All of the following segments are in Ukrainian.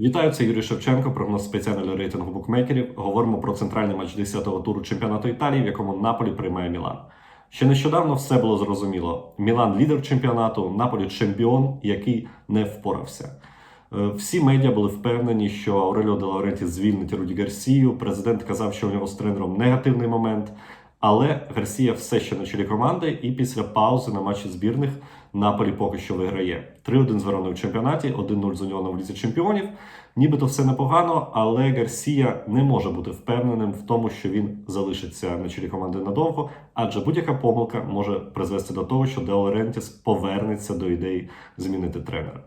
Вітаю, це Юрій Шевченко, прогноз спеціального рейтингу букмекерів. Говоримо про центральний матч 10-го туру чемпіонату Італії, в якому Наполі приймає Мілан. Ще нещодавно все було зрозуміло. Мілан лідер чемпіонату, Наполі чемпіон, який не впорався. Е, Всі медіа були впевнені, що Ауреліо де Лауренті звільнить Руді Гарсію. Президент казав, що у нього з тренером негативний момент. Але Гарсія все ще на чолі команди, і після паузи на матчі збірних Наполі поки що виграє. 3-1 з Вероною в чемпіонаті, 1-0 з Уніоном в лізі чемпіонів. Нібито все непогано, але Гарсія не може бути впевненим в тому, що він залишиться на чолі команди надовго, адже будь-яка помилка може призвести до того, що Де Лаурентіс повернеться до ідеї змінити тренера.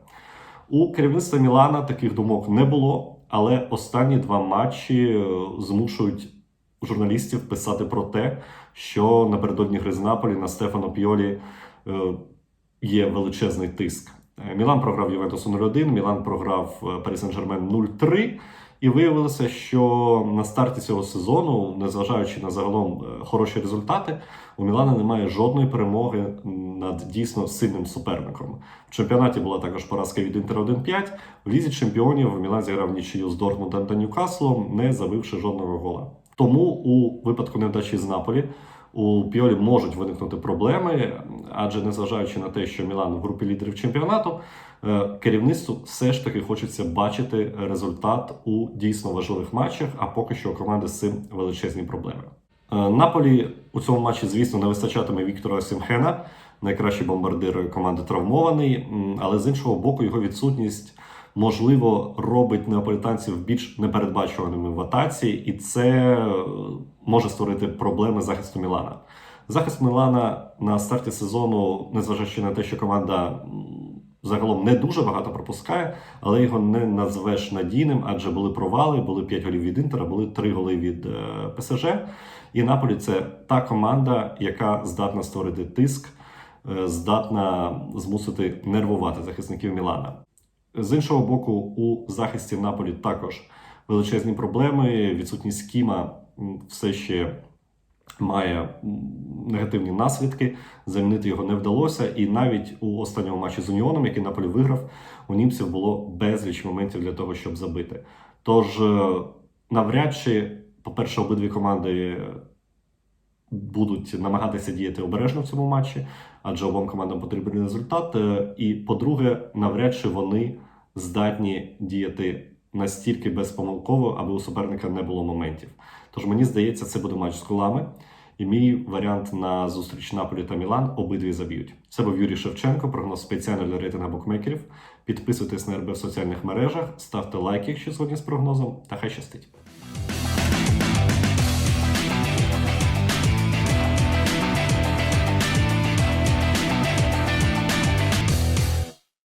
У керівництва Мілана таких думок не було, але останні два матчі е, змушують журналістів писати про те, що напередодні гри на Стефано Піолі е, є величезний тиск. Е, Мілан програв Ювентусу 0-1, Мілан програв Парі Сен-Жермен 0-3. І виявилося, що на старті цього сезону, незважаючи на загалом е, хороші результати, у Мілана немає жодної перемоги над дійсно сильним суперником. В чемпіонаті була також поразка від Інтера 1-5. В лізі чемпіонів Мілан зіграв нічию з Дортмундом та Ньюкаслом, не забивши жодного гола. Тому у випадку невдачі з Наполі у Піолі можуть виникнути проблеми, адже незважаючи на те, що Мілан в групі лідерів чемпіонату, е, керівництву все ж таки хочеться бачити результат у дійсно важливих матчах. А поки що у команди з цим величезні проблеми. Е, Наполі у цьому матчі, звісно, не вистачатиме Віктора Сімхена, найкращий бомбардир команди травмований, але з іншого боку, його відсутність можливо робить неаполітанців більш непередбачуваними в атаці, і це е, може створити проблеми захисту Мілана. Захист Мілана на старті сезону, незважаючи на те, що команда загалом не дуже багато пропускає, але його не назвеш надійним, адже були провали, були 5 голів від Інтера, були 3 голи від е, ПСЖ. І Наполі це та команда, яка здатна створити тиск, е, здатна змусити нервувати захисників Мілана. З іншого боку, у захисті Наполі також величезні проблеми. Відсутність Кіма все ще має негативні наслідки. Замінити його не вдалося. І навіть у останньому матчі з Уніоном, який Наполі виграв, у німців було безліч моментів для того, щоб забити. Тож, е, навряд чи, по-перше, обидві команди будуть намагатися діяти обережно в цьому матчі, адже обом командам потрібен результат. Е, І по-друге, навряд чи вони здатні діяти настільки безпомилково, аби у суперника не було моментів. Тож мені здається, це буде матч з кулами. І мій варіант на зустріч Наполі та Мілан обидві заб'ють. Це був Юрій Шевченко, прогноз спеціально для рейтинга букмекерів. Підписуйтесь на РБ в соціальних мережах, ставте лайки, якщо згодні з прогнозом, та хай щастить.